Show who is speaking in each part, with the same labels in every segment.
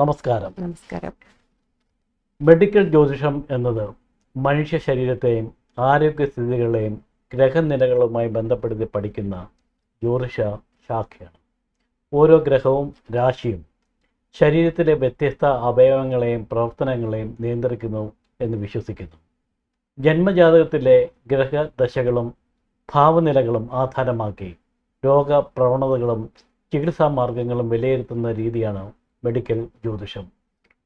Speaker 1: നമസ്കാരം.
Speaker 2: നമസ്കാരം.
Speaker 1: മെഡിക്കൽ ജ്യോതിഷം എന്നത് മനുഷ്യ ശരീരത്തെയും ആരോഗ്യസ്ഥിതികളെയും ഗ്രഹനിലകളുമായി ബന്ധപ്പെടുത്തി പഠിക്കുന്ന ജ്യോതിഷ ശാഖയാണ്. ഓരോ ഗ്രഹവും രാശിയും ശരീരത്തിലെ വ്യത്യസ്ത അവയവങ്ങളെയും പ്രവർത്തനങ്ങളെയും നിയന്ത്രിക്കുന്നു എന്ന് വിശ്വസിക്കുന്നു. ജന്മജാതകത്തിലെ ഗ്രഹദശകളും ഭാവനിലകളും ആധാരമാക്കി രോഗപ്രവണതകളും ചികിത്സാ മാർഗങ്ങളും വിലയിരുത്തുന്ന രീതിയാണ് മെഡിക്കൽ ജ്യോതിഷം.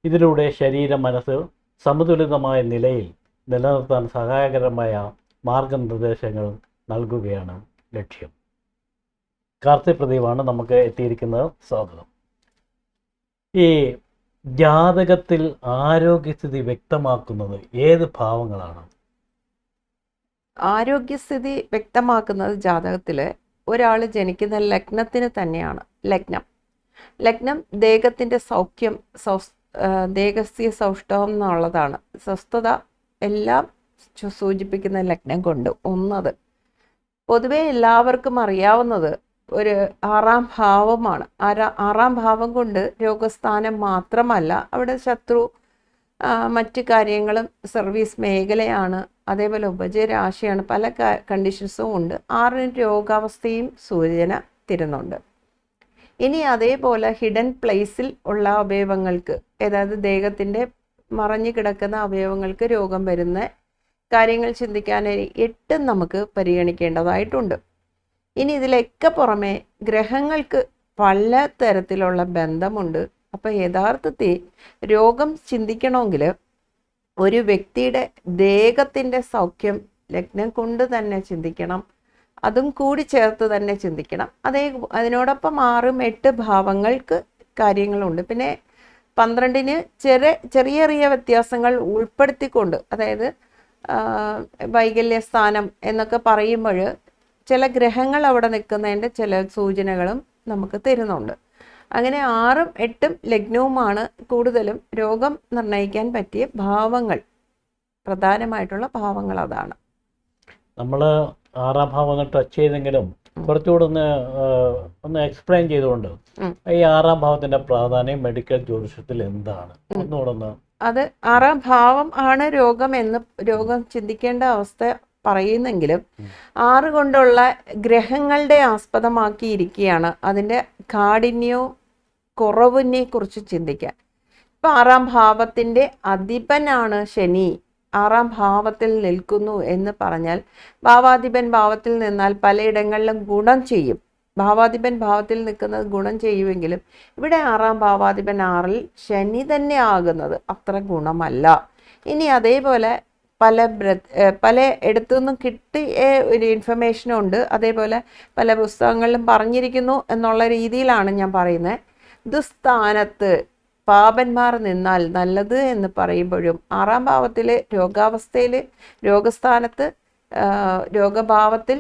Speaker 1: ഇതിലൂടെ ശരീര മനസ്സ് സമതുലിതമായ നിലയിൽ നിലനിർത്താൻ സഹായകരമായ മാർഗനിർദ്ദേശങ്ങൾ നൽകുകയാണ് ലക്ഷ്യം. കാർത്തിക് പ്രദീപാണ് നമുക്ക് എത്തിയിരിക്കുന്നത്. സ്വാഗതം. ഈ ജാതകത്തിൽ ആരോഗ്യസ്ഥിതി വ്യക്തമാക്കുന്നത് ഏത് ഭാവങ്ങളാണ്?
Speaker 2: ആരോഗ്യസ്ഥിതി വ്യക്തമാക്കുന്നത് ജാതകത്തിൽ ഒരാൾ ജനിക്കുന്ന ലഗ്നത്തിന് തന്നെയാണ്. ലഗ്നം. ലഗ്നം ദേഹത്തിന്റെ സൗഖ്യം സൗസ് ദേഹസ്യ സൗഷ്ഠവം എന്നുള്ളതാണ്. സ്വസ്ഥത എല്ലാം സൂചിപ്പിക്കുന്ന ലഗ്നം കൊണ്ട് ഒന്നത്. പൊതുവെ എല്ലാവർക്കും അറിയാവുന്നത് ഒരു ആറാം ഭാവമാണ്. ആറാം ഭാവം കൊണ്ട് രോഗസ്ഥാനം മാത്രമല്ല അവിടെ ശത്രു മറ്റ് കാര്യങ്ങളും സർവീസ് മേഖലയാണ് അതേപോലെ ഉപജരാശിയാണ് പല കണ്ടീഷൻസും ഉണ്ട്. ആറിന് രോഗാവസ്ഥയും സൂചന തരുന്നുണ്ട്. ഇനി അതേപോലെ ഹിഡൻ പ്ലേസിൽ ഉള്ള അവയവങ്ങൾക്ക് അതായത് ദേഹത്തിന്റെ മറഞ്ഞു കിടക്കുന്ന അവയവങ്ങൾക്ക് രോഗം വരുന്ന കാര്യങ്ങൾ ചിന്തിക്കാൻ എട്ടും നമുക്ക് പരിഗണിക്കേണ്ടതായിട്ടുണ്ട്. ഇനി ഇതിലൊക്കെ പുറമെ ഗ്രഹങ്ങൾക്ക് പല തരത്തിലുള്ള ബന്ധമുണ്ട്. അപ്പോൾ യഥാർത്ഥത്തിൽ രോഗം ചിന്തിക്കണമെങ്കിൽ ഒരു വ്യക്തിയുടെ ദേഹത്തിന്റെ സൗഖ്യം ലഗ്നം കൊണ്ട് തന്നെ ചിന്തിക്കണം. അതും കൂടി ചേർത്ത് തന്നെ ചിന്തിക്കണം. അതേ അതിനോടൊപ്പം ആറും എട്ട് ഭാവങ്ങൾക്ക് കാര്യങ്ങളുണ്ട്. പിന്നെ പന്ത്രണ്ടിന് ചെറിയ ചെറിയ ചെറിയ വ്യത്യാസങ്ങൾ ഉൾപ്പെടുത്തിക്കൊണ്ട് അതായത് വൈകല്യസ്ഥാനം വൈകല്യ സ്ഥാനം എന്നൊക്കെ പറയുമ്പോൾ ചില ഗ്രഹങ്ങൾ അവിടെ നിൽക്കുന്നതിന്റെ ചില സൂചനകളും നമുക്ക് തരുന്നുണ്ട്. അങ്ങനെ ആറും എട്ടും ലഗ്നവുമാണ് കൂടുതലും രോഗം നിർണയിക്കാൻ പറ്റിയ ഭാവങ്ങൾ. പ്രധാനമായിട്ടുള്ള ഭാവങ്ങൾ അതാണ്.
Speaker 1: നമ്മൾ ആറാം ഭാവം ഒന്ന് ടച്ച് ചെയ്തെങ്കിലും കുറച്ചുകൂടെ ഒന്ന് ഒന്ന് എക്സ്പ്ലെയിൻ ചെയ്തുകൊണ്ട് ഈ ആറാം ഭാവത്തിന്റെ പ്രാധാന്യം മെഡിക്കൽ ജ്യോതിഷത്തിൽ എന്താണ്? ഒന്നുകൂടെ ഒന്ന്
Speaker 2: അത് ആറാം ഭാവം ആണ് രോഗം എന്ന് രോഗം ചിന്തിക്കേണ്ട അവസ്ഥ പറയുന്നെങ്കിലും ആറ് കൊണ്ടുള്ള ഗ്രഹങ്ങളുടെ ആസ്പദമാക്കിയിരിക്കുകയാണ്. അതിന്റെ കാഠിന്യവും കുറവിനെ കുറിച്ച് ചിന്തിക്കാൻ. ഇപ്പം ആറാം ഭാവത്തിന്റെ അധിപനാണ് ശനി. ആറാം ഭാവത്തിൽ നിൽക്കുന്നു എന്ന് പറഞ്ഞാൽ ഭാവാധിപൻ ഭാവത്തിൽ നിന്നാൽ പലയിടങ്ങളിലും ഗുണം ചെയ്യും. ഭാവാധിപൻ ഭാവത്തിൽ നിൽക്കുന്നത് ഗുണം ചെയ്യുമെങ്കിലും ഇവിടെ ആറാം ഭാവാധിപൻ ആറിൽ ശനി തന്നെ ആകുന്നത് അത്ര ഗുണമല്ല. ഇനി അതേപോലെ പല പല ഇടത്തു നിന്നും കിട്ടിയ ഒരു ഇൻഫർമേഷനും ഉണ്ട്. അതേപോലെ പല പുസ്തകങ്ങളിലും പറഞ്ഞിരിക്കുന്നു എന്നുള്ള രീതിയിലാണ് ഞാൻ പറയുന്നത്. ദുസ്ഥാനത്ത് പാപന്മാർ നിന്നാൽ നല്ലത് എന്ന് പറയുമ്പോഴും ആറാം ഭാവത്തിൽ രോഗാവസ്ഥയിൽ രോഗസ്ഥാനത്ത് രോഗഭാവത്തിൽ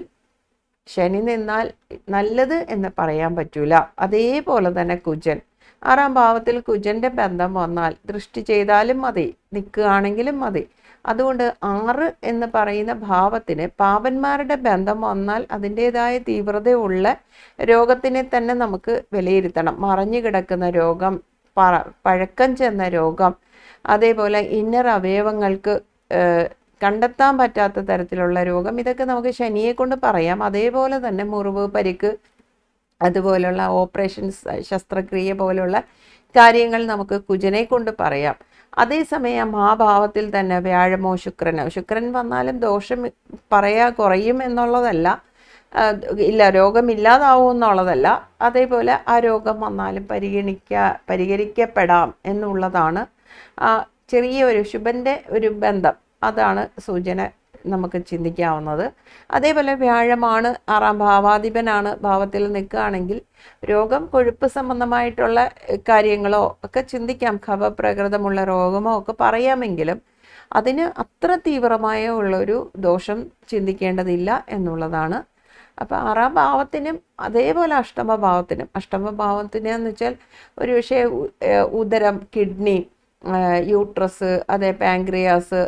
Speaker 2: ശനി നിന്നാൽ നല്ലത് എന്ന് പറയാൻ പറ്റൂല. അതേപോലെ തന്നെ കുജൻ. ആറാം ഭാവത്തിൽ കുജന്റെ ബന്ധം വന്നാൽ ദൃഷ്ടി ചെയ്താലും മതി നിൽക്കുകയാണെങ്കിലും മതി. അതുകൊണ്ട് ആറ് എന്ന് പറയുന്ന ഭാവത്തിന് പാപന്മാരുടെ ബന്ധം വന്നാൽ അതിന്റെതായ തീവ്രതയുള്ള രോഗത്തിനെ തന്നെ നമുക്ക് വിലയിരുത്തണം. മറഞ്ഞു കിടക്കുന്ന രോഗം പഴക്കം ചെന്ന രോഗം. അതേപോലെ ഇന്നർ അവയവങ്ങൾക്ക് കണ്ടെത്താൻ പറ്റാത്ത തരത്തിലുള്ള രോഗം. ഇതൊക്കെ നമുക്ക് ശനിയെ കൊണ്ട് പറയാം. അതേപോലെ തന്നെ മുറിവ് പരിക്ക് അതുപോലുള്ള ഓപ്പറേഷൻസ് ശസ്ത്രക്രിയ പോലുള്ള കാര്യങ്ങൾ നമുക്ക് കുജനെ കൊണ്ട് പറയാം. അതേസമയം ആ ഭാവത്തിൽ തന്നെ വ്യാഴമോ ശുക്രനോ ശുക്രൻ വന്നാലും ദോഷം പറയാ കുറയും എന്നുള്ളതല്ല. ഇല്ല രോഗമില്ലാതാവുമെന്നുള്ളതല്ല അതേപോലെ ആ രോഗം വന്നാലും പരിഗണിക്ക പരിഹരിക്കപ്പെടാം എന്നുള്ളതാണ് ചെറിയ ഒരു ശുഭന്റെ ഒരു ബന്ധം. അതാണ് സൂചന നമുക്ക് ചിന്തിക്കാവുന്നത്. അതേപോലെ വ്യാഴമാണ് ആറാം ഭാവാധിപനാണ് ഭാവത്തിൽ നിൽക്കുകയാണെങ്കിൽ രോഗം കൊഴുപ്പ് സംബന്ധമായിട്ടുള്ള കാര്യങ്ങളോ ഒക്കെ ചിന്തിക്കാം. ഖവപ്രകൃതമുള്ള രോഗമോ ഒക്കെ പറയാമെങ്കിലും അതിന് അത്ര തീവ്രമായ ഉള്ളൊരു ദോഷം ചിന്തിക്കേണ്ടതില്ല എന്നുള്ളതാണ് അപ്പോൾ ആറാം ഭാവത്തിനും അതേപോലെ അഷ്ടമഭാവത്തിനും അഷ്ടമഭാവത്തിന് എന്ന് വെച്ചാൽ ഒരു പക്ഷേ ഉദരം കിഡ്നി യൂട്രസ് അതേ പാങ്ക്രിയാസ്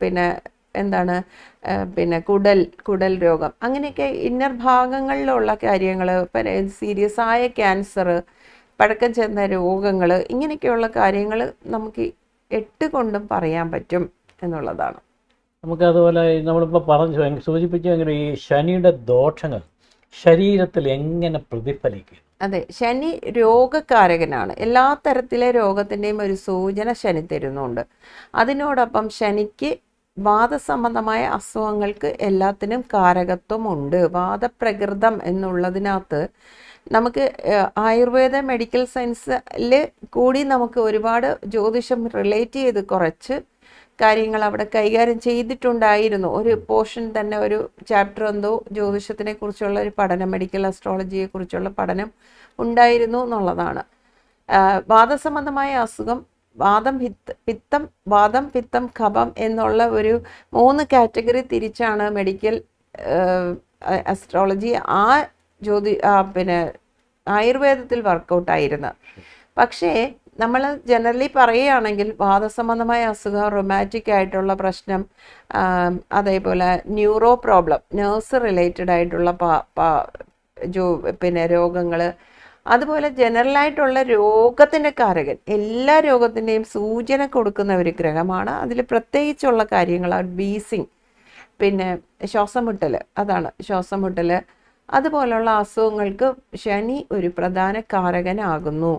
Speaker 2: പിന്നെ എന്താണ് പിന്നെ കുടൽ കുടൽ രോഗം. അങ്ങനെയൊക്കെ ഇന്നർ ഭാഗങ്ങളിലുള്ള കാര്യങ്ങൾ സീരിയസ് ആയ ക്യാൻസർ പഴക്കം ചെന്ന രോഗങ്ങൾ ഇങ്ങനെയൊക്കെയുള്ള കാര്യങ്ങൾ നമുക്ക് എട്ട് കൊണ്ടും പറയാൻ പറ്റും എന്നുള്ളതാണ്.
Speaker 1: നമുക്ക് അതുപോലെ നമ്മളിപ്പോൾ പറഞ്ഞു സൂചിപ്പിച്ചു എങ്ങനെ ഈ ശനിയുടെ ദോഷങ്ങൾ ശരീരത്തിൽ എങ്ങനെ പ്രതിഫലിക്കും?
Speaker 2: അതെ ശനി രോഗകാരകനാണ്. എല്ലാ തരത്തിലെ രോഗത്തിന്റെയും ഒരു സൂചന ശനി തരുന്നുണ്ട്. അതിനോടൊപ്പം ശനിക്ക് വാദസംബന്ധമായ അസുഖങ്ങൾക്ക് എല്ലാത്തിനും കാരകത്വമുണ്ട്. വാദപ്രകൃതം എന്നുള്ളതിനകത്ത് നമുക്ക് ആയുർവേദ മെഡിക്കൽ സയൻസിൽ കൂടി നമുക്ക് ഒരുപാട് ജ്യോതിഷം റിലേറ്റ് ചെയ്ത് കുറച്ച് കാര്യങ്ങൾ അവിടെ കൈകാര്യം ചെയ്തിട്ടുണ്ടായിരുന്നു. ഒരു പോർഷൻ തന്നെ ഒരു ചാപ്റ്റർ എന്തോ ജ്യോതിഷത്തിനെ കുറിച്ചുള്ള ഒരു പഠനം മെഡിക്കൽ അസ്ട്രോളജിയെ കുറിച്ചുള്ള പഠനം ഉണ്ടായിരുന്നു എന്നുള്ളതാണ്. വാദസംബന്ധമായ അസുഖം വാദം പിത്ത പിത്തം വാദം പിത്തം കഫം എന്നുള്ള ഒരു മൂന്ന് കാറ്റഗറി തിരിച്ചാണ് മെഡിക്കൽ അസ്ട്രോളജി ആ ജ്യോതി പിന്നെ ആയുർവേദത്തിൽ വർക്കൗട്ടായിരുന്നത് പക്ഷേ നമ്മൾ ജനറലി പറയുകയാണെങ്കിൽ വാദസംബന്ധമായ അസുഖം റൊമാറ്റിക് ആയിട്ടുള്ള പ്രശ്നം അതേപോലെ ന്യൂറോ പ്രോബ്ലം നേഴ്സ് റിലേറ്റഡ് ആയിട്ടുള്ള ജോ പിന്നെ രോഗങ്ങൾ അതുപോലെ ജനറലായിട്ടുള്ള രോഗത്തിന്റെ കാരകൻ എല്ലാ രോഗത്തിന്റെയും സൂചന കൊടുക്കുന്ന ഒരു ഗ്രഹമാണ്. അതിൽ പ്രത്യേകിച്ചുള്ള കാര്യങ്ങൾ ബീസിങ് പിന്നെ ശ്വാസം മുട്ടൽ അതാണ് ശ്വാസം മുട്ടൽ അതുപോലുള്ള അസുഖങ്ങൾക്ക് ശനി ഒരു പ്രധാന കാരകനാകുന്നു.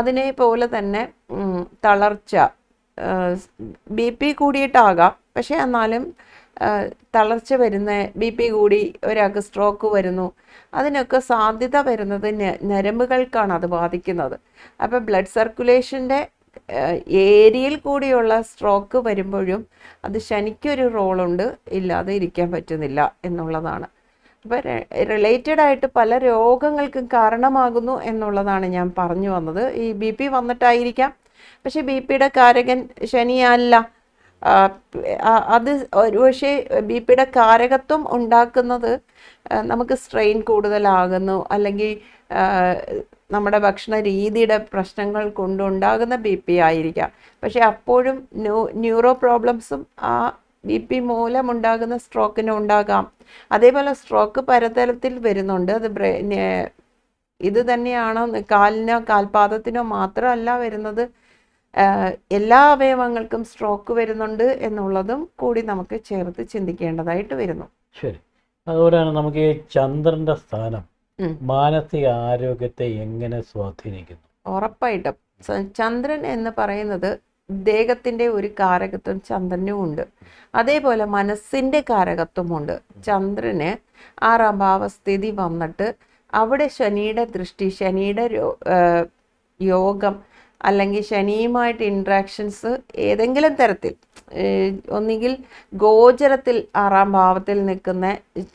Speaker 2: അതിനെ പോലെ തന്നെ തളർച്ച ബി പി കൂടിയിട്ടാകാം. പക്ഷേ എന്നാലും തളർച്ച വരുന്ന ബി പി കൂടി ഒരാൾക്ക് സ്ട്രോക്ക് വരുന്നു. അതിനൊക്കെ സാധ്യത വരുന്നത് ഞരമ്പുകൾക്കാണ് അത് ബാധിക്കുന്നത്. അപ്പോൾ ബ്ലഡ് സർക്കുലേഷന്റെ ഏരിയയിൽ കൂടിയുള്ള സ്ട്രോക്ക് വരുമ്പോഴും അത് ശനിക്കൊരു റോളുണ്ട്. ഇല്ലാതെ ഇരിക്കാൻ പറ്റുന്നില്ല എന്നുള്ളതാണ്. അപ്പോൾ റിലേറ്റഡ് ആയിട്ട് പല രോഗങ്ങൾക്കും കാരണമാകുന്നു എന്നുള്ളതാണ് ഞാൻ പറഞ്ഞു വന്നത്. ഈ ബി പി വന്നിട്ടായിരിക്കാം. പക്ഷെ ബി പിയുടെ കാരകൻ ശനിയല്ല. അത് ഒരുപക്ഷെ ബി പിയുടെ കാരകത്വം ഉണ്ടാക്കുന്നത് നമുക്ക് സ്ട്രെയിൻ കൂടുതലാകുന്നു. അല്ലെങ്കിൽ നമ്മുടെ ഭക്ഷണ രീതിയുടെ പ്രശ്നങ്ങൾ കൊണ്ടുണ്ടാകുന്ന ബി പി ആയിരിക്കാം. പക്ഷെ അപ്പോഴും ന്യൂ ന്യൂറോ പ്രോബ്ലംസും ആ ബി പി മൂലമുണ്ടാകുന്ന സ്ട്രോക്കിന് ഉണ്ടാകാം. അതേപോലെ സ്ട്രോക്ക് പരതലത്തിൽ വരുന്നുണ്ട്. അത് ഇത് തന്നെയാണ് കാലിനോ കാൽപാദത്തിനോ മാത്രമല്ല വരുന്നത്. എല്ലാ അവയവങ്ങൾക്കും സ്ട്രോക്ക് വരുന്നുണ്ട് എന്നുള്ളതും കൂടി നമുക്ക് ചേർത്ത് ചിന്തിക്കേണ്ടതായിട്ട് വരുന്നു.
Speaker 1: ശരി. അതുപോലെ തന്നെ നമുക്ക് ഈ ചന്ദ്രന്റെ സ്ഥാനം. മാനസിക ആരോഗ്യത്തെ എങ്ങനെ സ്വാധീനിക്കുന്നു?
Speaker 2: ഉറപ്പായിട്ടും. ചന്ദ്രൻ എന്ന് പറയുന്നത് ദേഹത്തിന്റെ ഒരു കാരകത്വം ചന്ദ്രനും ഉണ്ട്. അതേപോലെ മനസ്സിന്റെ കാരകത്വമുണ്ട് ചന്ദ്രന് ആറാം ഭാവസ്ഥിതി വന്നിട്ട് അവിടെ ശനിയുടെ ദൃഷ്ടി ശനിയുടെ യോഗം അല്ലെങ്കിൽ ശനിയുമായിട്ട് ഇൻട്രാക്ഷൻസ് ഏതെങ്കിലും തരത്തിൽ ഒന്നുകിൽ ഗോചരത്തിൽ ആറാം ഭാവത്തിൽ നിൽക്കുന്ന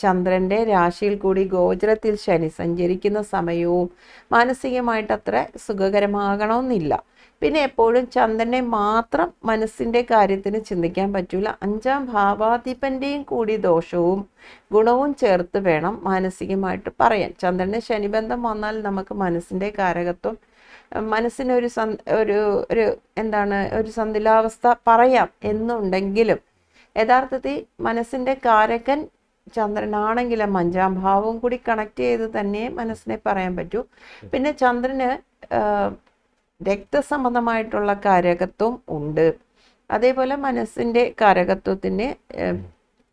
Speaker 2: ചന്ദ്രന്റെ രാശിയിൽ കൂടി ഗോചരത്തിൽ ശനി സഞ്ചരിക്കുന്ന സമയവും മാനസികമായിട്ട് അത്ര സുഖകരമാകണമെന്നില്ല. പിന്നെ എപ്പോഴും ചന്ദ്രനെ മാത്രം മനസ്സിന്റെ കാര്യത്തിന് ചിന്തിക്കാൻ പറ്റൂല. അഞ്ചാം ഭാവാധിപന്റെയും കൂടി ദോഷവും ഗുണവും ചേർത്ത് വേണം മാനസികമായിട്ട് പറയാൻ. ചന്ദ്രന് ശനിബന്ധം വന്നാൽ നമുക്ക് മനസ്സിന്റെ കാരകത്വം മനസ്സിനൊരു സന് ഒരു ഒരു എന്താണ് ഒരു സന്തുലാവസ്ഥ പറയാം എന്നുണ്ടെങ്കിലും യഥാർത്ഥത്തിൽ മനസ്സിന്റെ കാരകൻ ചന്ദ്രനാണെങ്കിലും അഞ്ചാം ഭാവവും കൂടി കണക്ട് ചെയ്ത് തന്നെ മനസ്സിനെ പറയാൻ പറ്റൂ. പിന്നെ ചന്ദ്രന് രക്തസംബന്ധമായിട്ടുള്ള കാരകത്വം ഉണ്ട്. അതേപോലെ മനസ്സിന്റെ കാരകത്വത്തിന്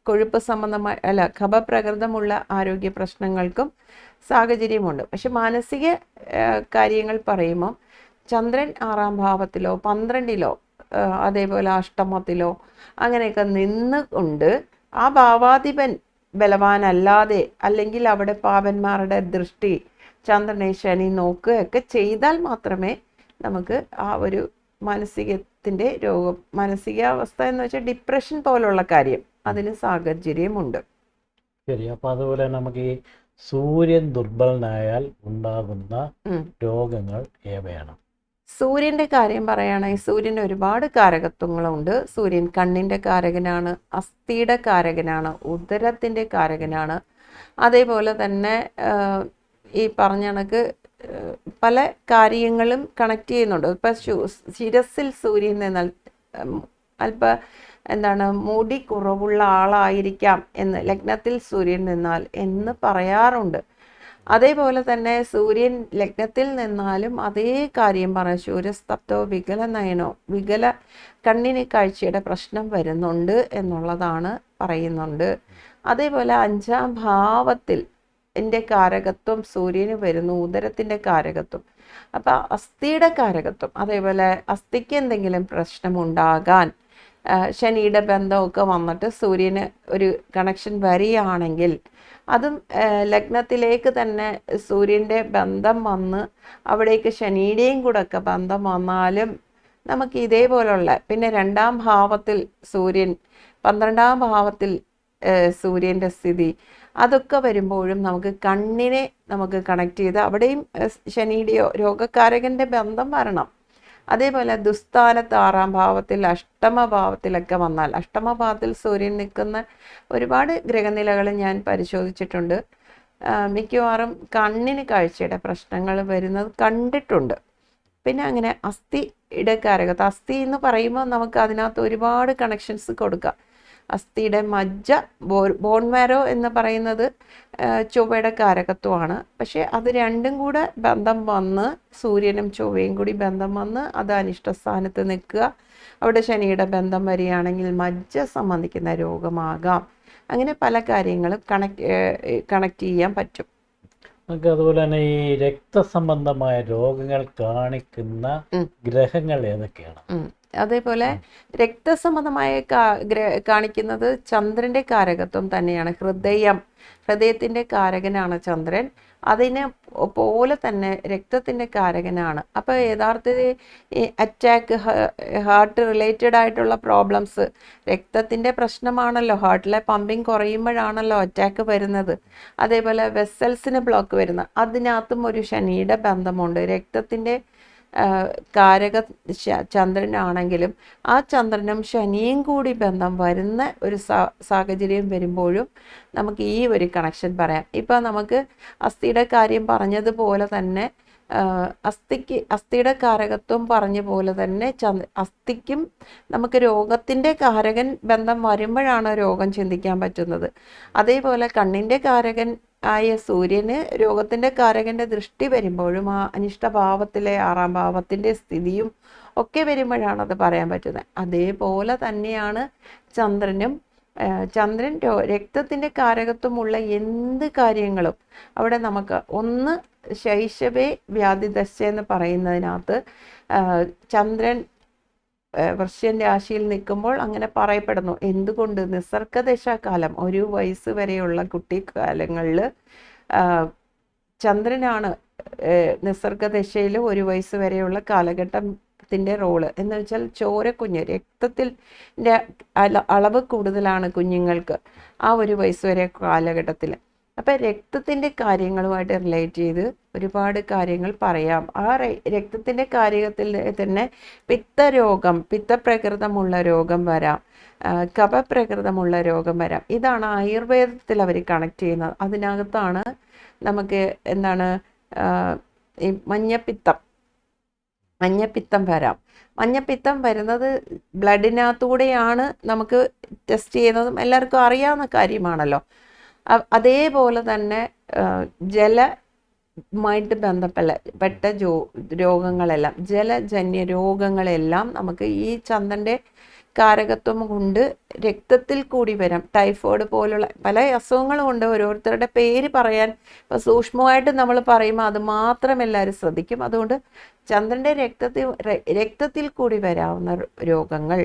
Speaker 2: കൊഴുപ്പ് സംബന്ധമായ അല്ല ഖഭപ്രകൃതമുള്ള ആരോഗ്യ പ്രശ്നങ്ങൾക്കും സാഹചര്യമുണ്ട്. പക്ഷെ മാനസിക കാര്യങ്ങൾ പറയുമ്പോൾ ചന്ദ്രൻ ആറാം ഭാവത്തിലോ പന്ത്രണ്ടിലോ അതേപോലെ അഷ്ടമത്തിലോ അങ്ങനെയൊക്കെ നിന്നുകൊണ്ട് ആ ഭാവാധിപൻ ബലവാനല്ലാതെ അല്ലെങ്കിൽ അവിടെ പാപന്മാരുടെ ദൃഷ്ടി ചന്ദ്രനെ ശനി നോക്കുകയൊക്കെ ചെയ്താൽ മാത്രമേ നമുക്ക് ആ ഒരു മാനസികത്തിന്റെ രോഗം മാനസികാവസ്ഥ എന്ന് വെച്ചാൽ ഡിപ്രഷൻ പോലുള്ള കാര്യം അതിന് സാഹചര്യമുണ്ട്.
Speaker 1: ശരി അപ്പൊ അതുപോലെ നമുക്ക് ഈ സൂര്യൻ ദുർബലനായാൽ ഉണ്ടാകുന്ന രോഗങ്ങൾ ഏവയാണ്?
Speaker 2: സൂര്യന്റെ കാര്യം പറയുകയാണെങ്കിൽ സൂര്യന് ഒരുപാട് കാരകത്വങ്ങളുണ്ട്. സൂര്യൻ കണ്ണിന്റെ കാരകനാണ് അസ്ഥിയുടെ കാരകനാണ് ഉദരത്തിന്റെ കാരകനാണ്. അതേപോലെ തന്നെ ഈ പറഞ്ഞ കണക്ക് പല കാര്യങ്ങളും കണക്ട് ചെയ്യുന്നുണ്ട്. ഇപ്പം ശിരസിൽ സൂര്യൻ നിന്നാൽ ഉം, അല്പ എന്താണ് മുടി കുറവുള്ള ആളായിരിക്കാം എന്ന് ലഗ്നത്തിൽ സൂര്യൻ നിന്നാൽ എന്ന് പറയാറുണ്ട്. അതേപോലെ തന്നെ സൂര്യൻ ലഗ്നത്തിൽ നിന്നാലും അതേ കാര്യം പറയാം. സൂര്യസ്തപ്തോ വികല നയനോ വികല കണ്ണിന് കാഴ്ചയുടെ പ്രശ്നം വരുന്നുണ്ട് എന്നുള്ളതാണ് പറയുന്നുണ്ട്. അതേപോലെ അഞ്ചാം ഭാവത്തിൽ എന്റെ കാരകത്വം സൂര്യന് വരുന്നു ഉദരത്തിന്റെ കാരകത്വം. അപ്പം അസ്ഥിയുടെ കാരകത്വം അതേപോലെ അസ്ഥിക്ക് എന്തെങ്കിലും പ്രശ്നമുണ്ടാകാൻ ശനിയുടെ ബന്ധമൊക്കെ വന്നിട്ട് സൂര്യന് ഒരു കണക്ഷൻ വരികയാണെങ്കിൽ അതും ലഗ്നത്തിലേക്ക് തന്നെ സൂര്യന്റെ ബന്ധം വന്ന് അവിടേക്ക് ശനിയുടെയും കൂടെ ഒക്കെ ബന്ധം വന്നാലും നമുക്ക് ഇതേപോലുള്ള പിന്നെ രണ്ടാം ഭാവത്തിൽ സൂര്യൻ പന്ത്രണ്ടാം ഭാവത്തിൽ സൂര്യന്റെ സ്ഥിതി അതൊക്കെ വരുമ്പോഴും നമുക്ക് കണ്ണിനെ നമുക്ക് കണക്ട് ചെയ്ത് അവിടെയും ശനിയുടെയോ രോഗക്കാരകന്റെ ബന്ധം വരണം. അതേപോലെ ദുസ്ഥാനത്ത് ആറാം ഭാവത്തിൽ അഷ്ടമ ഭാവത്തിലൊക്കെ വന്നാൽ അഷ്ടമ ഭാവത്തിൽ സൂര്യൻ നിൽക്കുന്ന ഒരുപാട് ഗ്രഹനിലകൾ ഞാൻ പരിശോധിച്ചിട്ടുണ്ട്. മിക്കവാറും കണ്ണിന് കാഴ്ചയുടെ പ്രശ്നങ്ങൾ വരുന്നത് കണ്ടിട്ടുണ്ട്. പിന്നെ അങ്ങനെ അസ്ഥി ഇടക്കാരകത്ത് അസ്ഥി എന്ന് പറയുമ്പോൾ നമുക്ക് അതിനകത്ത് ഒരുപാട് കണക്ഷൻസ് കൊടുക്കാം. അസ്ഥിയുടെ മജ്ജ ബോ ബോൺമാരോ എന്ന് പറയുന്നത് ചൊവ്വയുടെ കാരകത്വമാണ്. പക്ഷേ അത് രണ്ടും കൂടെ ബന്ധം വന്ന് സൂര്യനും ചൊവ്വയും കൂടി ബന്ധം വന്ന് അത് അനിഷ്ടസ്ഥാനത്ത് നിൽക്കുക. അവിടെ ശനിയുടെ ബന്ധം വരികയാണെങ്കിൽ മജ്ജ സംബന്ധിക്കുന്ന രോഗമാകാം. അങ്ങനെ പല കാര്യങ്ങളും കണക്ട് കണക്ട് ചെയ്യാൻ പറ്റും.
Speaker 1: നമുക്ക് അതുപോലെ തന്നെ ഈ രക്തസംബന്ധമായ രോഗങ്ങൾ കാണിക്കുന്ന ഗ്രഹങ്ങൾ ഏതൊക്കെയാണ്.
Speaker 2: അതേപോലെ രക്തസംബന്ധമായ കാണിക്കുന്നത് ചന്ദ്രന്റെ കാരകത്വം തന്നെയാണ്. ഹൃദയം. ഹൃദയത്തിന്റെ കാരകനാണ് ചന്ദ്രൻ. അതിനെ പോലെ തന്നെ രക്തത്തിന്റെ കാരകനാണ്. അപ്പൊ യഥാർത്ഥത്തിൽ അറ്റാക്ക് ഹാർട്ട് റിലേറ്റഡ് ആയിട്ടുള്ള പ്രോബ്ലംസ് രക്തത്തിന്റെ പ്രശ്നമാണല്ലോ. ഹാർട്ടിലെ പമ്പിങ് കുറയുമ്പോഴാണല്ലോ അറ്റാക്ക് വരുന്നത്. അതേപോലെ വെസൽസിന് ബ്ലോക്ക് വരുന്ന അതിനകത്തും ഒരു ശനിയുടെ ബന്ധമുണ്ട്. രക്തത്തിന്റെ കാരക ചന്ദ്രനാണെങ്കിലും ആ ചന്ദ്രനും ശനിയും കൂടി ബന്ധം വരുന്ന ഒരു സാഹചര്യം വരുമ്പോഴും നമുക്ക് ഈ ഒരു കണക്ഷൻ പറയാം. ഇപ്പം നമുക്ക് അസ്ഥിയുടെ കാര്യം പറഞ്ഞതുപോലെ തന്നെ അസ്ഥിക്ക് അസ്ഥിയുടെ കാരകത്വം പറഞ്ഞ പോലെ തന്നെ ചന്ദ്ര അസ്ഥിക്കും നമുക്ക് രോഗത്തിന്റെ കാരകൻ ബന്ധം വരുമ്പോഴാണ് രോഗം ചിന്തിക്കാൻ പറ്റുന്നത്. അതേപോലെ കണ്ണിന്റെ കാരകൻ ആയ സൂര്യന് രോഗത്തിന്റെ കാരകന്റെ ദൃഷ്ടി വരുമ്പോഴും ആ അനിഷ്ടഭാവത്തിലെ ആറാം ഭാവത്തിന്റെ സ്ഥിതിയും ഒക്കെ വരുമ്പോഴാണ് അത് പറയാൻ പറ്റുന്നത്. അതേപോലെ തന്നെയാണ് ചന്ദ്രനും ചന്ദ്രൻ രക്തത്തിന്റെ കാരകത്വമുള്ള എന്ത് കാര്യങ്ങളും അവിടെ നമുക്ക് ഒന്ന് ശൈശവേ വ്യാധിദശ എന്ന് പറയുന്നതിനകത്ത് ചന്ദ്രൻ ആ, വൃശ്യൻ രാശിയിൽ നിൽക്കുമ്പോൾ അങ്ങനെ പറയപ്പെടുന്നു. എന്തുകൊണ്ട്? നിസർഗദശാകാലം. ഒരു വയസ്സ് വരെയുള്ള കുട്ടിക്കാലങ്ങളിൽ ചന്ദ്രനാണ് നിസർഗദശയിൽ ഒരു വയസ്സ് വരെയുള്ള കാലഘട്ടത്തിന്റെ റോൾ. എന്ന് വെച്ചാൽ ചോരക്കുഞ്ഞ് രക്തത്തിൽ അളവ് കൂടുതലാണ് കുഞ്ഞുങ്ങൾക്ക് ആ ഒരു വയസ്സ് വരെ കാലഘട്ടത്തിൽ അപ്പം രക്തത്തിന്റെ കാര്യങ്ങളുമായിട്ട് റിലേറ്റ് ചെയ്ത് ഒരുപാട് കാര്യങ്ങൾ പറയാം. ആ രക്തത്തിന്റെ കാര്യത്തിൽ തന്നെ പിത്തരോഗം പിത്തപ്രകൃതമുള്ള രോഗം വരാം. കപപ്രകൃതമുള്ള രോഗം വരാം. ഇതാണ് ആയുർവേദത്തിൽ അവർ കണക്ട് ചെയ്യുന്നത്. അതിനകത്താണ് നമുക്ക് എന്താണ് ഈ മഞ്ഞപ്പിത്തം മഞ്ഞപ്പിത്തം വരാം. മഞ്ഞപ്പിത്തം വരുന്നത് ബ്ലഡിനകത്തൂടെയാണ് നമുക്ക് ടെസ്റ്റ് ചെയ്യുന്നതും എല്ലാവർക്കും അറിയാവുന്ന കാര്യമാണല്ലോ. അതേപോലെ തന്നെ ജലമായിട്ട് ബന്ധപ്പെട്ട പെട്ട ജോ രോഗങ്ങളെല്ലാം ജലജന്യ രോഗങ്ങളെല്ലാം നമുക്ക് ഈ ചന്ദ്രന്റെ കാരകത്വം കൊണ്ട് രക്തത്തിൽ കൂടി വരാം. ടൈഫോയിഡ് പോലുള്ള പല അസുഖങ്ങളും ഉണ്ട് ഓരോരുത്തരുടെ പേര് പറയാൻ ഇപ്പം സൂക്ഷ്മമായിട്ട് നമ്മൾ പറയുമ്പോൾ അത് മാത്രം എല്ലാവരും ശ്രദ്ധിക്കും. അതുകൊണ്ട് ചന്ദ്രന്റെ രക്തത്തിൽ രക്തത്തിൽ കൂടി വരാവുന്ന രോഗങ്ങൾ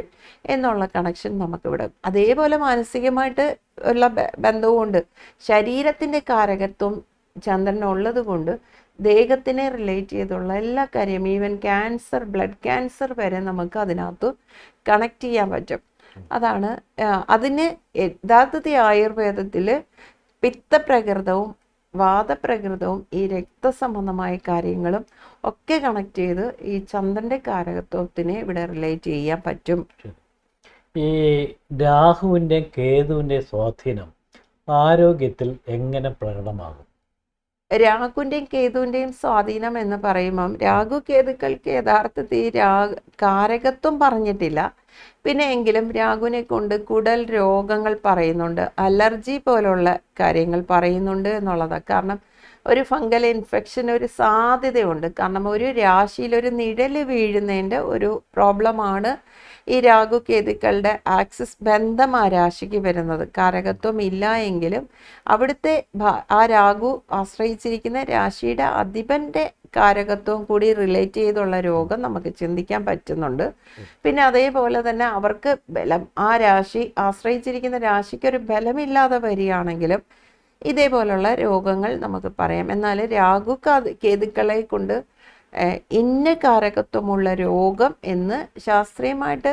Speaker 2: എന്നുള്ള കണക്ഷൻ നമുക്കിവിടെ അതേപോലെ മാനസികമായിട്ട് ഉള്ള ബന്ധവുമുണ്ട്. ശരീരത്തിന്റെ കാരകത്വം ചന്ദ്രനുള്ളത് കൊണ്ട് ദേഹത്തിനെ റിലേറ്റ് ചെയ്തുള്ള എല്ലാ കാര്യം ഈവൻ ക്യാൻസർ ബ്ലഡ് ക്യാൻസർ വരെ നമുക്ക് അതിനകത്ത് കണക്ട് ചെയ്യാൻ പറ്റും. അതാണ് അതിന് യഥാർത്ഥത്തിൽ ആയുർവേദത്തിൽ പിത്തപ്രകൃതവും വാദപ്രകൃതവും ഈ രക്തസംബന്ധമായ കാര്യങ്ങളും ഒക്കെ കണക്ട് ചെയ്ത് ഈ ചന്ദ്രന്റെ കാരകത്വത്തിനെ ഇവിടെ റിലേറ്റ് ചെയ്യാൻ പറ്റും.
Speaker 1: ഈ രാഹുവിന്റെ കേതുവിന്റെ സ്വാധീനം ആരോഗ്യത്തിൽ എങ്ങനെ പ്രകടമാകും?
Speaker 2: രാഹുവിന്റെയും കേതുവിന്റെയും സ്വാധീനം എന്ന് പറയുമ്പം രാഹു കേതുക്കൾക്ക് യഥാർത്ഥത്തിൽ രാ കാരകത്വം പറഞ്ഞിട്ടില്ല. പിന്നെ എങ്കിലും രാഹുവിനെ കൊണ്ട് കുടൽ രോഗങ്ങൾ പറയുന്നുണ്ട്. അലർജി പോലുള്ള കാര്യങ്ങൾ പറയുന്നുണ്ട് എന്നുള്ളതാണ്. കാരണം ഒരു ഫംഗൽ ഇൻഫെക്ഷൻ ഒരു സാധ്യതയുണ്ട്. കാരണം ഒരു രാശിയിൽ ഒരു നിഴൽ വീഴുന്നതിന്റെ ഒരു പ്രോബ്ലമാണ് ഈ രാഹു കേതുക്കളുടെ ആക്സിസ് ബന്ധം ആ രാശിക്ക് വരുന്നത്. കാരകത്വം ഇല്ല എങ്കിലും അവിടുത്തെ ആ രാഹു ആശ്രയിച്ചിരിക്കുന്ന രാശിയുടെ അധിപന്റെ കാരകത്വം കൂടി റിലേറ്റ് ചെയ്തുള്ള രോഗം നമുക്ക് ചിന്തിക്കാൻ പറ്റുന്നുണ്ട്. പിന്നെ അതേപോലെ തന്നെ അവർക്ക് ബലം ആ രാശി ആശ്രയിച്ചിരിക്കുന്ന രാശിക്ക് ഒരു ബലമില്ലാതെ വരികയാണെങ്കിലും ഇതേപോലുള്ള രോഗങ്ങൾ നമുക്ക് പറയാം. എന്നാൽ രാഹു കേതുക്കളെ കൊണ്ട് ഇന്ന കാരകത്വമുള്ള രോഗം എന്ന് ശാസ്ത്രീയമായിട്ട്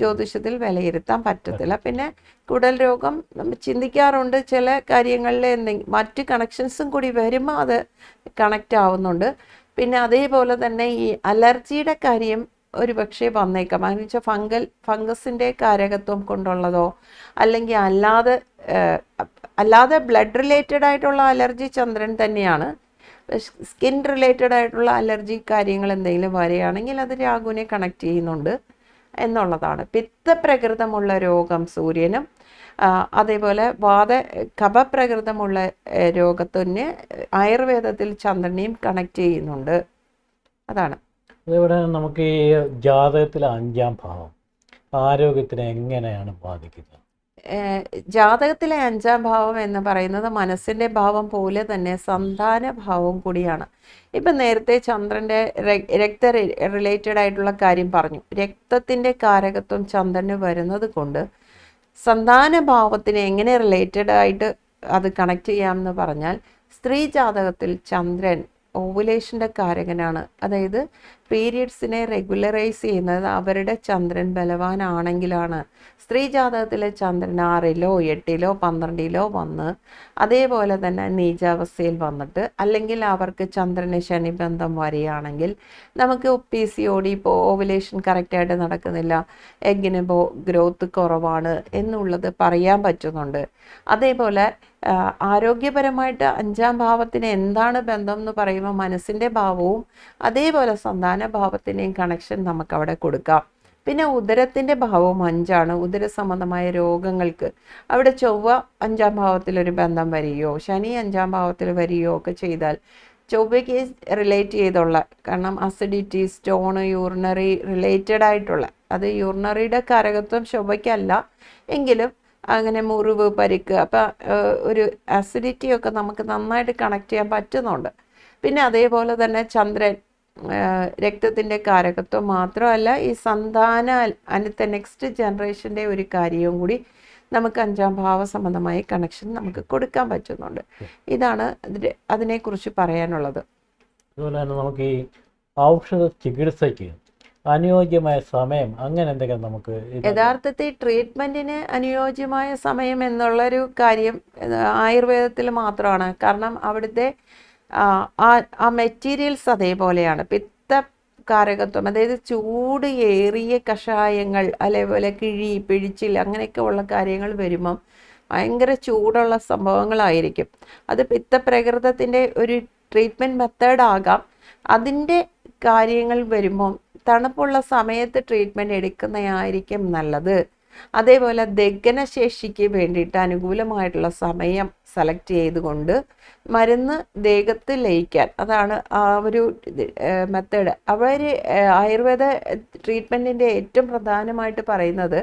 Speaker 2: ജ്യോതിഷത്തിൽ വിലയിരുത്താൻ പറ്റത്തില്ല. പിന്നെ കുടൽ രോഗം നമ്മൾ ചിന്തിക്കാറുണ്ട്. ചില കാര്യങ്ങളിൽ എന്തെങ്കിലും മറ്റ് കണക്ഷൻസും കൂടി വരുമ്പോൾ അത് കണക്റ്റ് ആവുന്നുണ്ട്. പിന്നെ അതേപോലെ തന്നെ ഈ അലർജിയുടെ കാര്യം ഒരു പക്ഷേ വന്നേക്കാം. അതെന്ന് വെച്ചാൽ ഫംഗൽ ഫംഗസിന്റെ കാരകത്വം കൊണ്ടുള്ളതോ അല്ലെങ്കിൽ അല്ലാതെ അല്ലാതെ ബ്ലഡ് റിലേറ്റഡ് ആയിട്ടുള്ള അലർജി ചന്ദ്രൻ തന്നെയാണ്. സ്കിൻ റിലേറ്റഡ് ആയിട്ടുള്ള അലർജി കാര്യങ്ങൾ എന്തെങ്കിലും വരികയാണെങ്കിൽ അത് രാഹുവിനെ കണക്ട് ചെയ്യുന്നുണ്ട് എന്നുള്ളതാണ്. പിത്തപ്രകൃതമുള്ള രോഗം സൂര്യനും അതേപോലെ വാദ കപപ്രകൃതമുള്ള രോഗത്തിന് ആയുർവേദത്തിൽ ചന്ദ്രനെയും കണക്ട് ചെയ്യുന്നുണ്ട്. അതാണ്.
Speaker 1: അതേപോലെ നമുക്ക് ഈ ജാതകത്തിലെ അഞ്ചാം ഭാവം. ആരോഗ്യത്തിനെ എങ്ങനെയാണ് ബാധിക്കുന്നത്?
Speaker 2: ജാതകത്തിലെ അഞ്ചാം ഭാവം എന്ന് പറയുന്നത് മനസ്സിന്റെ ഭാവം പോലെ തന്നെ സന്താന ഭാവം കൂടിയാണ്. ഇപ്പം നേരത്തെ ചന്ദ്രന്റെ രക്ത റിലേറ്റഡ് ആയിട്ടുള്ള കാര്യം പറഞ്ഞു. രക്തത്തിന്റെ കാരകത്വം ചന്ദ്രന് വരുന്നത് കൊണ്ട് സന്താന ഭാവത്തിന് എങ്ങനെ റിലേറ്റഡ് ആയിട്ട് അത് കണക്ട് ചെയ്യാമെന്ന് പറഞ്ഞാൽ സ്ത്രീ ജാതകത്തിൽ ചന്ദ്രൻ ഓവുലേഷന്റെ കാരകനാണ്. അതായത് പീരിയഡ്സിനെ റെഗുലറൈസ് ചെയ്യുന്നത് അവരുടെ ചന്ദ്രൻ ബലവാനാണെങ്കിലാണ് സ്ത്രീ ജാതകത്തിലെ ചന്ദ്രൻ ആറിലോ എട്ടിലോ പന്ത്രണ്ടിലോ വന്ന് അതേപോലെ തന്നെ നീചാവസ്ഥയിൽ വന്നിട്ട് അല്ലെങ്കിൽ അവർക്ക് ചന്ദ്രന് ശനിബന്ധം വരികയാണെങ്കിൽ നമുക്ക് പി സി ഡി ഇപ്പോൾ ഓവുലേഷൻ കറക്റ്റായിട്ട് നടക്കുന്നില്ല. എഗിന് ഗ്രോത്ത് കുറവാണ് എന്നുള്ളത് പറയാൻ പറ്റുന്നുണ്ട്. അതേപോലെ ആരോഗ്യപരമായിട്ട് അഞ്ചാം ഭാവത്തിന് എന്താണ് ബന്ധം എന്ന് പറയുമ്പോൾ മനസ്സിന്റെ ഭാവവും അതേപോലെ സന്താന ഭാവത്തിന്റെയും കണക്ഷൻ നമുക്ക് അവിടെ കൊടുക്കാം. പിന്നെ ഉദരത്തിന്റെ ഭാവം അഞ്ചാണ്. ഉദര സംബന്ധമായ രോഗങ്ങൾക്ക്. അവിടെ ചൊവ്വ അഞ്ചാം ഭാവത്തിലൊരു ബന്ധം വരികയോ ശനി അഞ്ചാം ഭാവത്തിൽ വരികയോ ഒക്കെ ചെയ്താൽ ചൊവ്വയ്ക്ക് റിലേറ്റ് ചെയ്തുള്ള കാരണം അസിഡിറ്റി സ്റ്റോണ് യൂറിനറി റിലേറ്റഡ് ആയിട്ടുള്ള അത് യൂറിനറിയുടെ കാരകത്വം ചൊവ്വയ്ക്കല്ല. എങ്കിലും അങ്ങനെ മുറിവ് പരിക്ക് അപ്പം ഒരു അസിഡിറ്റി ഒക്കെ നമുക്ക് നന്നായിട്ട് കണക്ട് ചെയ്യാൻ പറ്റുന്നുണ്ട്. പിന്നെ അതേപോലെ തന്നെ ചന്ദ്രൻ രക്തത്തിന്റെ കാരകത്വം മാത്രമല്ല ഈ സന്താന അടുത്ത നെക്സ്റ്റ് ജനറേഷന്റെ ഒരു കാര്യവും കൂടി നമുക്ക് അഞ്ചാം ഭാവ സംബന്ധമായ കണക്ഷൻ നമുക്ക് കൊടുക്കാൻ പറ്റുന്നുണ്ട്. ഇതാണ് അതിനെക്കുറിച്ച് പറയാനുള്ളത്.
Speaker 1: അതുപോലെ തന്നെ നമുക്ക് ഈ ഔഷധ ചികിത്സയ്ക്ക് അനുയോജ്യമായ സമയം അങ്ങനെ എന്തെങ്കിലും നമുക്ക്
Speaker 2: യഥാർത്ഥത്തിൽ ട്രീറ്റ്മെന്റിന് അനുയോജ്യമായ സമയം എന്നുള്ളൊരു കാര്യം ആയുർവേദത്തിൽ മാത്രമാണ്. കാരണം അവിടുത്തെ ആ, ആ മെറ്റീരിയൽസ് അതേപോലെയാണ്. പിത്ത കാരകത്വം അതായത് ചൂട് ഏറിയ കഷായങ്ങൾ അതേപോലെ കിഴി പിഴിച്ചിൽ അങ്ങനെയൊക്കെ ഉള്ള കാര്യങ്ങൾ വരുമ്പം ഭയങ്കര ചൂടുള്ള സംഭവങ്ങളായിരിക്കും. അത് പിത്തപ്രകൃതത്തിന്റെ ഒരു ട്രീറ്റ്മെന്റ് മെത്തേഡ് ആകാം. അതിന്റെ കാര്യങ്ങൾ വരുമ്പം തണുപ്പുള്ള സമയത്ത് ട്രീറ്റ്മെന്റ് എടുക്കുന്നതായിരിക്കും നല്ലത്. അതേപോലെ ദഹനശേഷിക്ക് വേണ്ടിയിട്ട് അനുകൂലമായിട്ടുള്ള സമയം സെലക്ട് ചെയ്തുകൊണ്ട് മരുന്ന് ദേഹത്ത് ലയിക്കാൻ. അതാണ് ആ ഒരു മെത്തേഡ് അവർ ആയുർവേദ ട്രീറ്റ്മെന്റിന്റെ ഏറ്റവും പ്രധാനമായിട്ട് പറയുന്നത്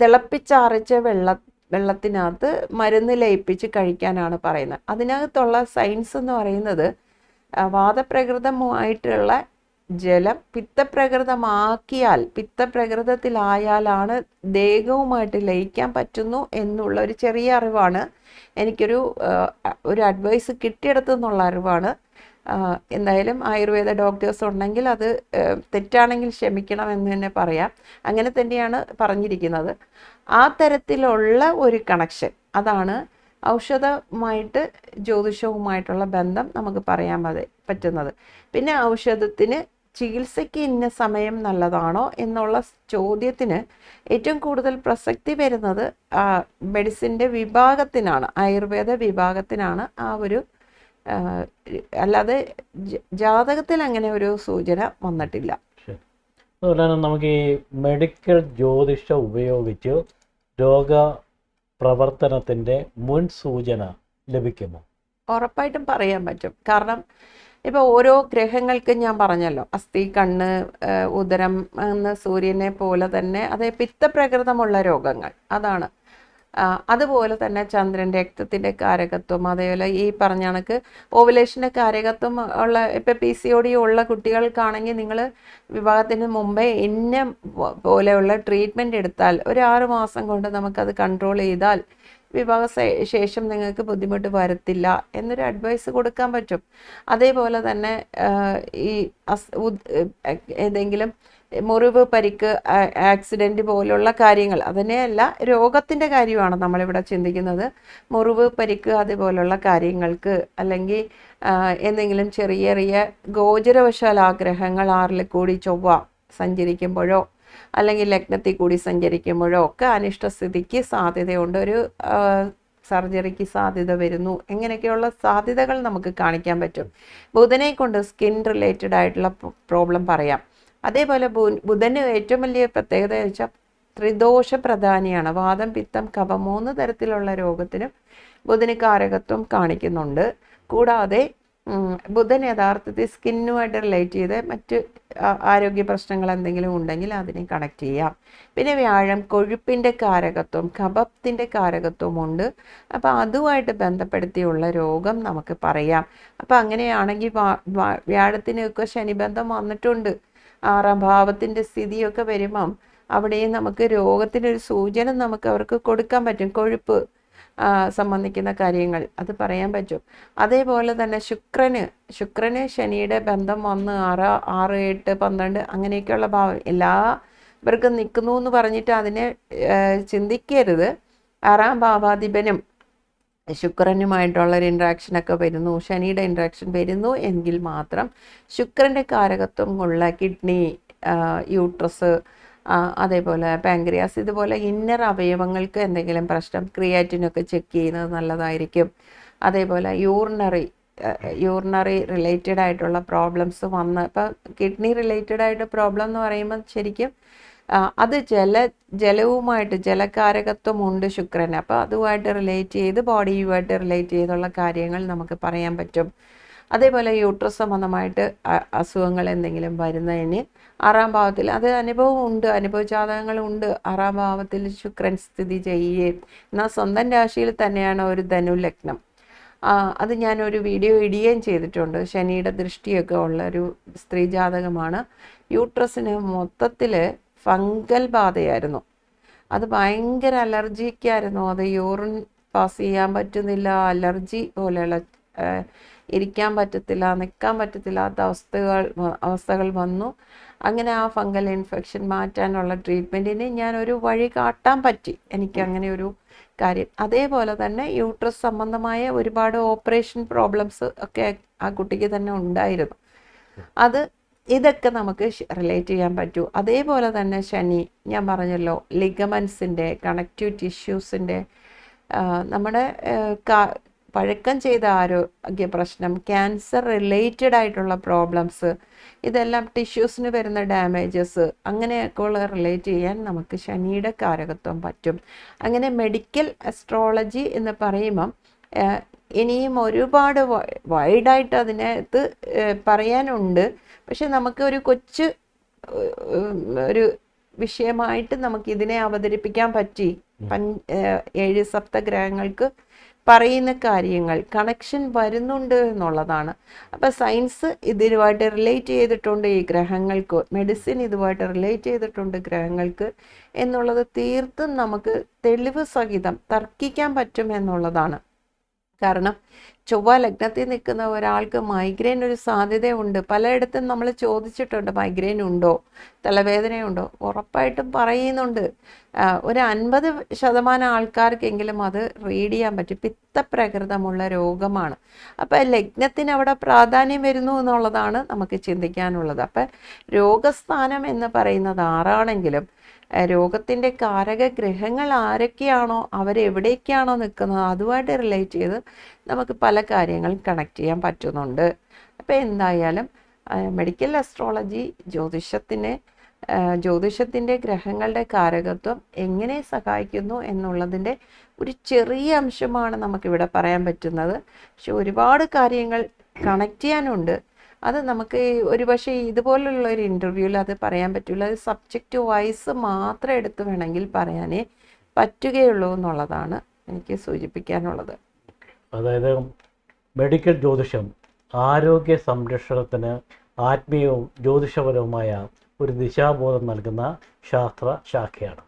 Speaker 2: തിളപ്പിച്ചാറിച്ച വെള്ള വെള്ളത്തിനകത്ത് മരുന്ന് ലയിപ്പിച്ച് കഴിക്കാനാണ് പറയുന്നത്. അതിനകത്തുള്ള സയൻസ് എന്ന് പറയുന്നത് വാദപ്രകൃതമായിട്ടുള്ള ജലം പിത്തപ്രകൃതമാക്കിയാൽ പിത്തപ്രകൃതത്തിലായാലാണ് ദേഹവുമായിട്ട് ലയിക്കാൻ പറ്റുന്നു എന്നുള്ള ഒരു ചെറിയ അറിവാണ്. എനിക്കൊരു ഒരു അഡ്വൈസ് കിട്ടിയെടുത്തു എന്നുള്ള അറിവാണ്. എന്തായാലും ആയുർവേദ ഡോക്ടേഴ്സ് ഉണ്ടെങ്കിൽ അത് തെറ്റാണെങ്കിൽ ക്ഷമിക്കണം എന്ന് തന്നെ പറയാം. അങ്ങനെ തന്നെയാണ് പറഞ്ഞിരിക്കുന്നത്. ആ തരത്തിലുള്ള ഒരു കണക്ഷൻ അതാണ് ഔഷധമായിട്ട് ജ്യോതിഷവുമായിട്ടുള്ള ബന്ധം നമുക്ക് പറയാൻ പറ്റുന്നത്. പിന്നെ ഔഷധത്തിന് ചികിത്സയ്ക്ക് ഇന്ന സമയം നല്ലതാണോ എന്നുള്ള ചോദ്യത്തിന് ഏറ്റവും കൂടുതൽ പ്രസക്തി വരുന്നത് മെഡിസിന്റെ വിഭാഗത്തിനാണ് ആയുർവേദ വിഭാഗത്തിനാണ് ആ ഒരു അല്ലാതെ ജാതകത്തിൽ അങ്ങനെ ഒരു സൂചന വന്നിട്ടില്ല.
Speaker 1: ശരി. അതുപോലെ തന്നെ നമുക്ക് ഈ മെഡിക്കൽ ജ്യോതിഷം ഉപയോഗിച്ച് രോഗ പ്രവർത്തനത്തിന്റെ മുൻ സൂചന ലഭിക്കുമോ?
Speaker 2: ഉറപ്പായിട്ടും പറയാൻ പറ്റും. കാരണം ഇപ്പോൾ ഓരോ ഗ്രഹങ്ങൾക്ക് ഞാൻ പറഞ്ഞല്ലോ അസ്ഥി കണ്ണ് ഉദരം എന്ന സൂര്യനെ പോലെ തന്നെ അതേ പിത്തപ്രകൃതമുള്ള രോഗങ്ങൾ അതാണ്. അതുപോലെ തന്നെ ചന്ദ്രൻ രക്തത്തിന്റെ കാരകത്വം അതേപോലെ ഈ പറഞ്ഞ കണക്ക് ഓവുലേഷന്റെ കാരകത്വം ഉള്ള ഇപ്പം പി സി ഒ ഡി ഉള്ള കുട്ടികൾക്കാണെങ്കിൽ നിങ്ങൾ വിവാഹത്തിന് മുമ്പേ ഇന്ന പോലെയുള്ള ട്രീറ്റ്മെന്റ് എടുത്താൽ ഒരു ആറ് മാസം കൊണ്ട് നമുക്കത് കൺട്രോൾ ചെയ്താൽ വിവാഹ ശേഷം നിങ്ങൾക്ക് ബുദ്ധിമുട്ട് വരത്തില്ല എന്നൊരു അഡ്വൈസ് കൊടുക്കാൻ പറ്റും. അതേപോലെ തന്നെ ഈ ഏതെങ്കിലും മുറിവ് പരിക്ക് ആക്സിഡന്റ് പോലുള്ള കാര്യങ്ങൾ അതിനെയല്ല രോഗത്തിന്റെ കാര്യമാണ് നമ്മളിവിടെ ചിന്തിക്കുന്നത്. മുറിവ് പരിക്ക് അതുപോലുള്ള കാര്യങ്ങൾക്ക് അല്ലെങ്കിൽ എന്തെങ്കിലും ചെറിയ ചെറിയ ഗോചരവശാൽ ആഗ്രഹങ്ങൾ ആറിൽ കൂടി ചൊവ്വ സഞ്ചരിക്കുമ്പോഴോ അല്ലെങ്കിൽ ലഗ്നത്തിൽ കൂടി സഞ്ചരിക്കുമ്പോഴോ ഒക്കെ അനിഷ്ടസ്ഥിതിക്ക് സാധ്യതയുണ്ട്. ഒരു സർജറിക്ക് സാധ്യത വരുന്നു. ഇങ്ങനെയൊക്കെയുള്ള സാധ്യതകൾ നമുക്ക് കാണിക്കാൻ പറ്റും. ബുധനെ കൊണ്ട് സ്കിൻ റിലേറ്റഡ് ആയിട്ടുള്ള പ്രോബ്ലം പറയാം. അതേപോലെ ബുധന് ഏറ്റവും വലിയ പ്രത്യേകത വെച്ചാൽ ത്രിദോഷ പ്രധാനിയാണ്. വാദം പിത്തം കഫം മൂന്ന് തരത്തിലുള്ള രോഗത്തിനും ബുധന് കാരകത്വം കാണിക്കുന്നുണ്ട്. കൂടാതെ ബുധൻ യഥാർത്ഥത്തിൽ സ്കിന്നുമായിട്ട് റിലേറ്റ് ചെയ്ത് മറ്റ് ആരോഗ്യ പ്രശ്നങ്ങൾ എന്തെങ്കിലും ഉണ്ടെങ്കിൽ അതിനെ കണക്ട് ചെയ്യാം. പിന്നെ വ്യാഴം കൊഴുപ്പിന്റെ കാരകത്വം കപത്തിന്റെ കാരകത്വം ഉണ്ട്. അപ്പോൾ അതുമായിട്ട് ബന്ധപ്പെടുത്തിയുള്ള രോഗം നമുക്ക് പറയാം. അപ്പോൾ അങ്ങനെയാണെങ്കിൽ വ്യാഴത്തിനൊക്കെ ശനിബന്ധം വന്നിട്ടുണ്ട്. ആറാം ഭാവത്തിന്റെ സ്ഥിതിയൊക്കെ വരുമ്പം അവിടെയും നമുക്ക് രോഗത്തിനൊരു സൂചന നമുക്ക് അവർക്ക് കൊടുക്കാൻ പറ്റും. കൊഴുപ്പ് സംബന്ധിക്കുന്ന കാര്യങ്ങൾ. അത് പറയാൻ പറ്റും. അതേപോലെ തന്നെ ശുക്രന് ശുക്രന് ശനിയുടെ ബന്ധം വന്ന് ആറ് ആറ് എട്ട് പന്ത്രണ്ട് അങ്ങനെയൊക്കെയുള്ള ഭാവം എല്ലാവർക്കും നിൽക്കുന്നു എന്ന് പറഞ്ഞിട്ട് അതിനെ ചിന്തിക്കരുത്. ആറാം ഭാവാധിപനും ശുക്രനുമായിട്ടുള്ള ഒരു ഇൻട്രാക്ഷനൊക്കെ വരുന്നു. ശനിയുടെ ഇൻട്രാക്ഷൻ വരുന്നു എങ്കിൽ മാത്രം ശുക്രന്റെ കാരകത്വം ഉള്ള കിഡ്നി യൂട്രസ് അതേപോലെ പാങ്ക്രിയാസ് ഇതുപോലെ ഇന്നർ അവയവങ്ങൾക്ക് എന്തെങ്കിലും പ്രശ്നം ക്രിയാറ്റിനൊക്കെ ചെക്ക് ചെയ്യുന്നത് നല്ലതായിരിക്കും. അതേപോലെ യൂറിനറി യൂറിനറി റിലേറ്റഡ് ആയിട്ടുള്ള പ്രോബ്ലംസ് വന്ന് ഇപ്പം കിഡ്നി റിലേറ്റഡ് ആയിട്ട് പ്രോബ്ലം എന്ന് പറയുമ്പോൾ ശരിക്കും അത് ജല ജലവുമായിട്ട് ജലകാരകത്വമുണ്ട് ശുക്രന്. അപ്പോൾ അതുമായിട്ട് റിലേറ്റ് ചെയ്ത് ബോഡിയുമായിട്ട് റിലേറ്റ് ചെയ്തുള്ള കാര്യങ്ങൾ നമുക്ക് പറയാൻ പറ്റും. അതേപോലെ യൂട്രസ് സംബന്ധമായിട്ട് അസുഖങ്ങൾ എന്തെങ്കിലും വരുന്നതിന് ആറാം ഭാവത്തിൽ. അത് അനുഭവം ഉണ്ട് അനുഭവ ജാതകങ്ങളുണ്ട് ആറാം ഭാവത്തിൽ ശുക്രൻ സ്ഥിതി ചെയ്യുകയും. എന്നാൽ സ്വന്തം രാശിയിൽ തന്നെയാണ് ഒരു ധനു ലഗ്നം. അത് ഞാനൊരു വീഡിയോ ഇടുകയും ചെയ്തിട്ടുണ്ട്. ശനിയുടെ ദൃഷ്ടിയൊക്കെ ഉള്ള ഒരു സ്ത്രീ ജാതകമാണ്. യൂട്രസിന് മൊത്തത്തിൽ ഫംഗൽ ബാധയായിരുന്നു. അത് ഭയങ്കര അലർജിക്കായിരുന്നു. അത് യൂറിൻ പാസ് ചെയ്യാൻ പറ്റുന്നില്ല അലർജി പോലെയുള്ള ഇരിക്കാൻ പറ്റത്തില്ല നിൽക്കാൻ പറ്റത്തില്ലാത്ത അവസ്ഥകൾ അവസ്ഥകൾ വന്നു. അങ്ങനെ ആ ഫംഗൽ ഇൻഫെക്ഷൻ മാറ്റാനുള്ള ട്രീറ്റ്മെന്റിന് ഞാൻ ഒരു വഴി കാട്ടാൻ പറ്റി. എനിക്ക് അങ്ങനെ ഒരു കാര്യം. അതേപോലെ തന്നെ യൂട്രസ് സംബന്ധമായ ഒരുപാട് ഓപ്പറേഷൻ പ്രോബ്ലംസ് ഒക്കെ ആ കുട്ടിക്ക് തന്നെ ഉണ്ടായിരുന്നു. അത് ഇതൊക്കെ നമുക്ക് റിലേറ്റ് ചെയ്യാൻ പറ്റൂ. അതേപോലെ തന്നെ ശനി ഞാൻ പറഞ്ഞല്ലോ ലിഗമൻസിന്റെ കണക്റ്റീവ് ടിഷ്യൂസിന്റെ നമ്മുടെ പഴക്കം ചെയ്ത ആരോഗ്യ പ്രശ്നം ക്യാൻസർ റിലേറ്റഡ് ആയിട്ടുള്ള പ്രോബ്ലംസ് ഇതെല്ലാം ടിഷ്യൂസിന് വരുന്ന ഡാമേജസ് അങ്ങനെയൊക്കെ ഉള്ള റിലേറ്റ് ചെയ്യാൻ നമുക്ക് ശനിയുടെ കാരകത്വം പറ്റും. അങ്ങനെ മെഡിക്കൽ അസ്ട്രോളജി എന്ന് പറയുമ്പം ഇനിയും ഒരുപാട് വൈഡായിട്ട് അതിനകത്ത് പറയാനുണ്ട്. പക്ഷെ നമുക്ക് ഒരു കൊച്ച് ഒരു വിഷയമായിട്ട് നമുക്ക് ഇതിനെ അവതരിപ്പിക്കാൻ പറ്റി. പഞ്ച് ഏഴ് സപ്തഗ്രഹങ്ങൾക്ക് പറയുന്ന കാര്യങ്ങൾ കണക്ഷൻ വരുന്നുണ്ട് എന്നുള്ളതാണ്. അപ്പം സയൻസ് ഇതുമായിട്ട് റിലേറ്റ് ചെയ്തിട്ടുണ്ട് ഈ ഗ്രഹങ്ങൾക്ക് മെഡിസിൻ ഇതുമായിട്ട് റിലേറ്റ് ചെയ്തിട്ടുണ്ട് ഗ്രഹങ്ങൾക്ക് എന്നുള്ളത് തീർത്തും നമുക്ക് തെളിവ് സഹിതം തർക്കിക്കാൻ പറ്റും എന്നുള്ളതാണ്. കാരണം ചൊവ്വ ലഗ്നത്തിൽ നിൽക്കുന്ന ഒരാൾക്ക് മൈഗ്രെയിൻ ഒരു സാധ്യതയുണ്ട്. പലയിടത്തും നമ്മൾ ചോദിച്ചിട്ടുണ്ട് മൈഗ്രെയിൻ ഉണ്ടോ? തലവേദനയുണ്ടോ? ഉറപ്പായിട്ടും പറയുന്നുണ്ട്. ഒരു അൻപത് ശതമാനം ആൾക്കാർക്കെങ്കിലും അത് റീഡ് ചെയ്യാൻ പറ്റും. പിത്തപ്രകൃതമുള്ള രോഗമാണ്. അപ്പം ലഗ്നത്തിന് അവിടെ പ്രാധാന്യം വരുന്നു എന്നുള്ളതാണ് നമുക്ക് ചിന്തിക്കാനുള്ളത്. അപ്പം രോഗസ്ഥാനം എന്ന് പറയുന്നത് ആറാണെങ്കിലും രോഗത്തിന്റെ കാരക ഗ്രഹങ്ങൾ ആരൊക്കെയാണോ അവരെവിടേക്കാണോ നിൽക്കുന്നത് അതുമായിട്ട് റിലേറ്റ് ചെയ്ത് നമുക്ക് പല കാര്യങ്ങളും കണക്ട് ചെയ്യാൻ പറ്റുന്നുണ്ട്. അപ്പോൾ എന്തായാലും മെഡിക്കൽ അസ്ട്രോളജി ജ്യോതിഷത്തിന് ജ്യോതിഷത്തിന്റെ ഗ്രഹങ്ങളുടെ കാരകത്വം എങ്ങനെ സഹായിക്കുന്നു എന്നുള്ളതിന്റെ ഒരു ചെറിയ അംശമാണ് നമുക്കിവിടെ പറയാൻ പറ്റുന്നത്. പക്ഷെ ഒരുപാട് കാര്യങ്ങൾ കണക്ട് ചെയ്യാനുണ്ട്. അത് നമുക്ക് ഒരു ഒരുപക്ഷെ ഇതുപോലുള്ള ഒരു ഇന്റർവ്യൂവിൽ അത് പറയാൻ പറ്റില്ല അത് സബ്ജക്റ്റ് വൈസ് മാത്രം എടുത്ത് വേണമെങ്കിൽ പറയാനേ പറ്റുകയുള്ളൂ എന്നുള്ളതാണ് എനിക്ക് സൂചിപ്പിക്കാനുള്ളത്.
Speaker 1: അതായത് മെഡിക്കൽ ജ്യോതിഷം ആരോഗ്യ സംരക്ഷണത്തിന് ആത്മീയവും ജ്യോതിഷപരവുമായ ഒരു ദിശാബോധം നൽകുന്ന ശാസ്ത്ര ശാഖയാണ്.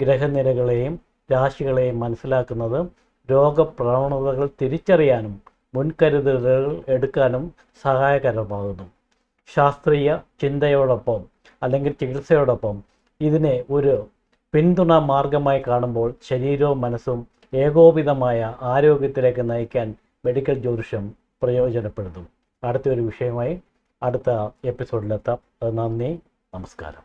Speaker 1: ഗ്രഹനിരകളെയും രാശികളെയും മനസ്സിലാക്കുന്നതും രോഗപ്രവണതകൾ തിരിച്ചറിയാനും മുൻകരുതലുകൾ എടുക്കാനും സഹായകരമാകുന്നു. ശാസ്ത്രീയ ചിന്തയോടൊപ്പം അല്ലെങ്കിൽ ചികിത്സയോടൊപ്പം ഇതിനെ ഒരു പിന്തുണ മാർഗമായി കാണുമ്പോൾ ശരീരവും മനസ്സും ഏകോപിതമായ ആരോഗ്യത്തിലേക്ക് നയിക്കാൻ മെഡിക്കൽ ജ്യോതിഷം പ്രയോജനപ്പെടുന്നു. അടുത്ത ഒരു വിഷയമായി അടുത്ത എപ്പിസോഡിലെത്താം. നന്ദി നമസ്കാരം.